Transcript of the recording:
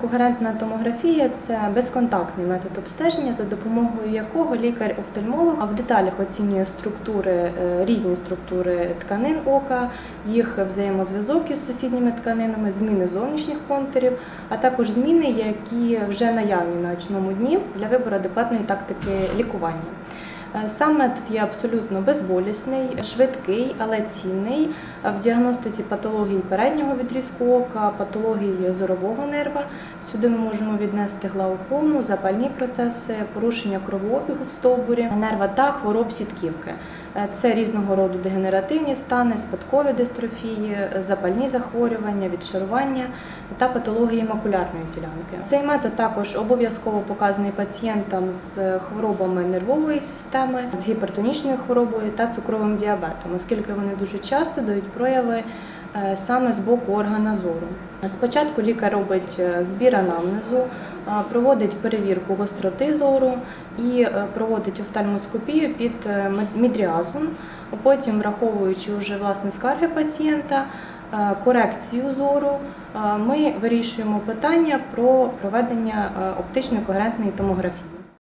когерентна томографія це безконтактний метод обстеження, за допомогою якого лікар-офтальмолог в деталях оцінює структури, е, різні структури тканин ока, їх взаємозв'язок із сусідніми тканинами, зміни зовнішніх контурів, а також зміни, які вже наявні на очному дні для вибору адекватної тактики лікування. Е, Сам метод є абсолютно безболісний, швидкий, але цінний е, в діагностиці патології переднього відрізку ока, патології зорового нерва. Сюди ми можемо віднести глаукому, запальні процеси, порушення кровообігу в стовбурі нерва та хвороб сітківки. Е, Це різного роду дегенеративні стани, спадкові дистрофії, запальні захворювання, відшарування та патології макулярної ділянки. Цей метод також обов'язково показаний пацієнтам з хворобами нервової системи, з гіпертонічною хворобою та цукровим діабетом, оскільки вони дуже часто дають прояви саме з боку органа зору. Спочатку лікар робить е, збір анамнезу, е, проводить перевірку гостроти зору і е, проводить офтальмоскопію під е, мідріазом. Потім, враховуючи вже власне скарги пацієнта, е, корекцію зору, е, ми вирішуємо питання про проведення е, оптично-когерентної томографії.